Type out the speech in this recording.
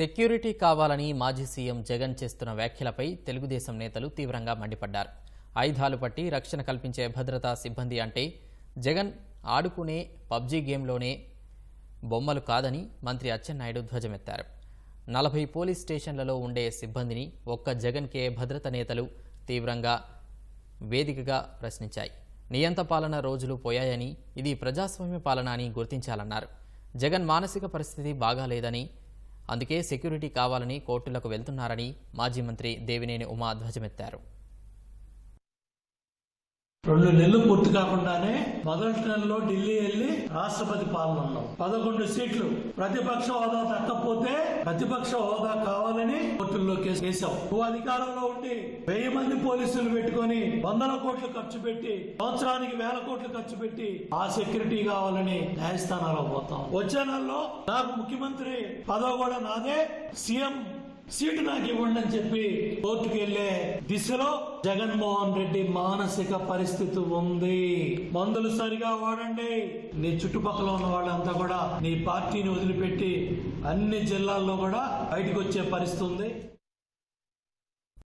Security కావాలని మాజీ CM Jagan చేస్తున్న వ్యాఖ్యలపై తెలుగుదేశం నేతలు తీవ్రంగా మండిపడ్డారు. ఆయుధాలు పట్టి రక్షణ కల్పించే భద్రతా సిబ్బంది అంటే జగన్ ఆడుకునే పబ్జీ గేమ్లోనే బొమ్మలు కాదని మంత్రి అచ్చెన్నాయుడు ధ్వజమెత్తారు. నలభై పోలీస్ స్టేషన్లలో ఉండే సిబ్బందిని ఒక్క జగన్కే భద్రత నేతలు తీవ్రంగా వేదికగా ప్రశ్నించాయి. నియంత పాలన రోజులు పోయాయని ఇది ప్రజాస్వామ్య పాలన అని గుర్తించాలన్నారు. జగన్ మానసిక పరిస్థితి బాగాలేదని అందుకే సెక్యూరిటీ కావాలని కోర్టులకు వెళ్తున్నారని మాజీ మంత్రి దేవినేని ఉమా ధ్వజమెత్తారు. రెండు నెలలు పూర్తి కాకుండానే మొదటి నెలలో ఢిల్లీ వెళ్ళి రాష్ట్రపతి పాలన ఉన్నాం. పదకొండు సీట్లు. ప్రతిపక్ష హోదా దక్కకపోతే ప్రతిపక్ష హోదా కావాలని కోర్టుల్లో కేసు వేశాం. నువ్వు అధికారంలో ఉండి వెయ్యి మంది పోలీసులు పెట్టుకొని వందల కోట్లు ఖర్చు పెట్టి సంవత్సరానికి వేల కోట్లు ఖర్చు పెట్టి ఆ సెక్యూరిటీ కావాలని న్యాయస్థానాలకు పోతాం. వచ్చే నెలలో నాకు ముఖ్యమంత్రి పదవి కూడా నాదే సీఎం సీటు నాకు ఇవ్వండి అని చెప్పి కోర్టుకు వెళ్ళే దిశలో జగన్మోహన్ రెడ్డి మానసిక పరిస్థితి ఉంది. మందులు సరిగా వాడండి. నీ చుట్టుపక్కల ఉన్న వాళ్ళంతా కూడా నీ పార్టీని వదిలిపెట్టి అన్ని జిల్లాల్లో కూడా బయటకు వచ్చే పరిస్థితి ఉంది.